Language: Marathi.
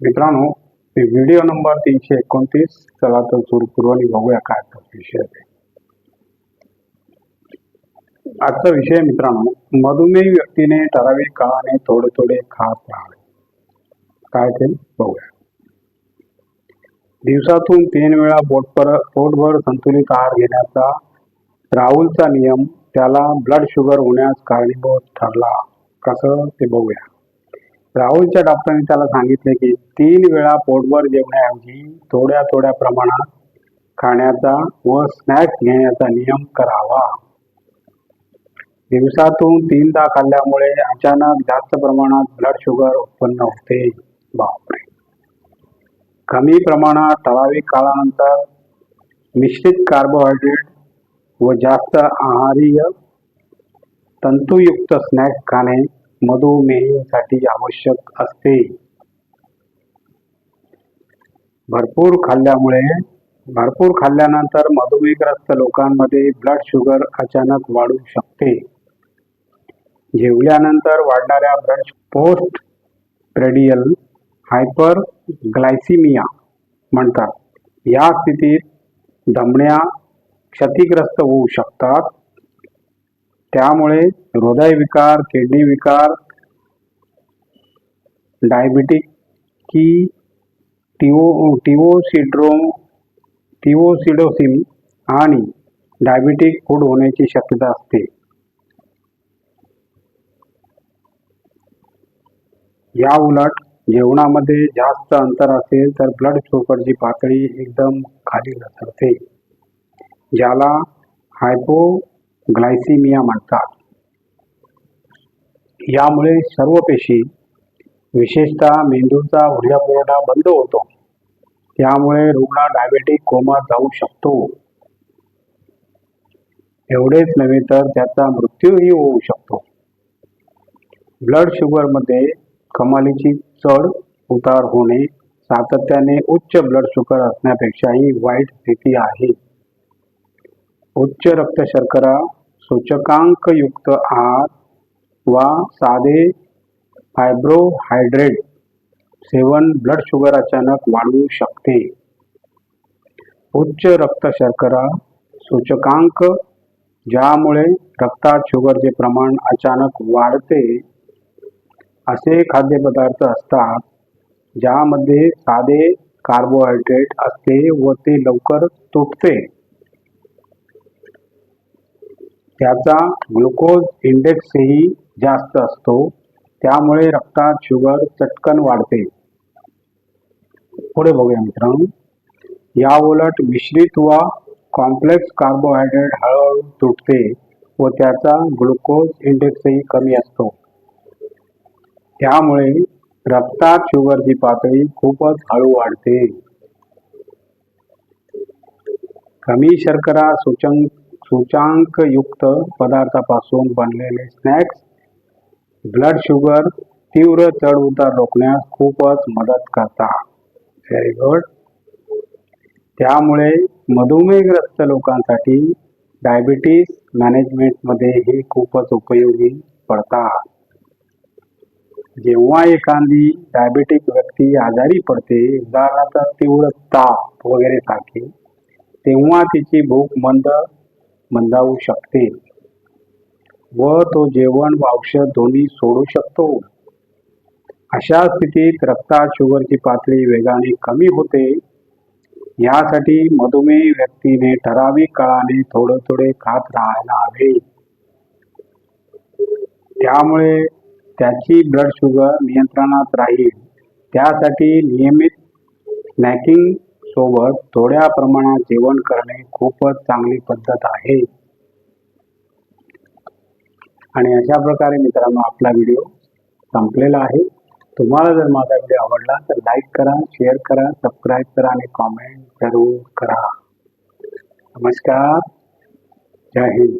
मित्रांनो ते व्हिडिओ नंबर तीनशे एकोणतीस. चला तर सुरू बघूया काय विषय आजचा विषय मित्रांनो मधुमेह व्यक्तीने ठराविक काळाने थोडे थोडे खात राहावे. काय ते बघूया. दिवसातून तीन वेळा पोटभर पोटभर संतुलित आहार घेण्याचा राहुलचा नियम त्याला ब्लड शुगर होण्यास कारणीभूत ठरला. कसं ते बघूया. राहुलच्या डॉक्टरांनी त्याला सांगितले की तीन वेळा पोटभर जेवण्याऐवजी थोड्या थोड्या प्रमाणात खाण्याचा व स्नॅक्स घेण्याचा नियम करावा. दिवसातून तीनदा खाल्ल्यामुळे अचानक जास्त प्रमाणात ब्लड शुगर उत्पन्न होते. बापरे! कमी प्रमाणात ठराविक काळानंतर मिश्रित कार्बोहायड्रेट व जास्त आहारीय तंतुयुक्त स्नॅक्स खाणे मधुमेहीसाठी आवश्यक असते. भरपूर खाल्ल्यामुळे, भरपूर खाल्ल्यानंतर मधुमेहग्रस्त लोकांमध्ये ब्लड शुगर अचानक वाढू शकते. जेवल्यानंतर वाढणाऱ्या blood post prandial hyperglycaemia म्हणतात. या स्थितीत धमन्या क्षतिग्रस्त होऊ शकतात. त्यामुळे हृदयविकार किडनी विकार डायबिटिक की टिओ टिओसिड्रोम टिओसिडोसिम आणि डायबिटिक फूड होण्याची शक्यता असते. या उलट जेवणामध्ये जास्त अंतर असेल तर ब्लड शुगरची पातळी एकदम खाली घसरते ज्याला ग्लायसिमिया म्हणतात. यामुळे सर्व पेशी विशेषतः मेंदूचा ऊर्जा पुरवठा बंद होतो. त्यामुळे रुग्ण डायबेटिक कोमात जाऊ शकतो. एवढेच नव्हे तर त्याचा मृत्यूही होऊ शकतो. ब्लड शुगरमध्ये कमालीची चढ उतार होणे सातत्याने उच्च ब्लड शुगर असण्यापेक्षाही वाईट स्थिती आहे. उच्च रक्तशर्करा सूचकांकयुक्त आहार वा साधे फायब्रोहायड्रेट सेवन ब्लड शुगर अचानक वाढवू शकते उच्च रक्तशर्करा सूचकांक ज्यामुळे रक्तात शुगरचे प्रमाण अचानक वाढते असे खाद्यपदार्थ असतात ज्यामध्ये साधे कार्बोहायड्रेट असते व ते लवकर तुटते त्याचा ग्लुकोज इंडेक्सही जास्त असतो. त्यामुळे रक्तात शुगर चटकन वाढते. पुढे बघूया मित्रांनो. या उलट मिश्रित व कॉम्प्लेक्स कार्बोहायड्रेट हळूहळू तुटते व त्याचा ग्लुकोज इंडेक्सही कमी असतो. त्यामुळे रक्तात शुगरची पातळी खूपच हळू वाढते. कमी शर्करा सूचंक सूचांकयुक्त पदार्थापासून बनलेले स्नॅक्स ब्लड शुगर तीव्र चढ उतार रोखण्यास खूपच मदत करतात. व्हेरी गुड त्यामुळे मधुमेहग्रस्त लोकांसाठी डायबिटीस मॅनेजमेंटमध्ये हे खूपच उपयोगी पडतात. जेव्हा एखादी डायबेटिक व्यक्ती आजारी पडते उदाहरणार्थ तीव्र ताप वगैरे सारखे तेव्हा तिची भूक मंद मंदावू शकते. व तो जेवण व औषध दोन्ही सोडू शकतो. अशा स्थितीत रक्तात शुगरची पातळी वेगाने कमी होते. यासाठी मधुमेह व्यक्तीने ठराविक काळाने थोडे थोडे खात राहायला हवे. त्यामुळे त्याची ब्लड शुगर नियंत्रणात राहील. त्यासाठी नियमित स्नॅकिंग सोबत थोड्या प्रमाणात जेवण करणे खूपच चांगली पद्धत आहे. आणि अशा प्रकारे मित्रांनो आपला व्हिडिओ संपलेला आहे. तुम्हाला जर माझा व्हिडिओ आवडला तर लाईक करा शेअर करा सबस्क्राईब करा आणि कॉमेंट जरूर करा. नमस्कार. जय हिंद.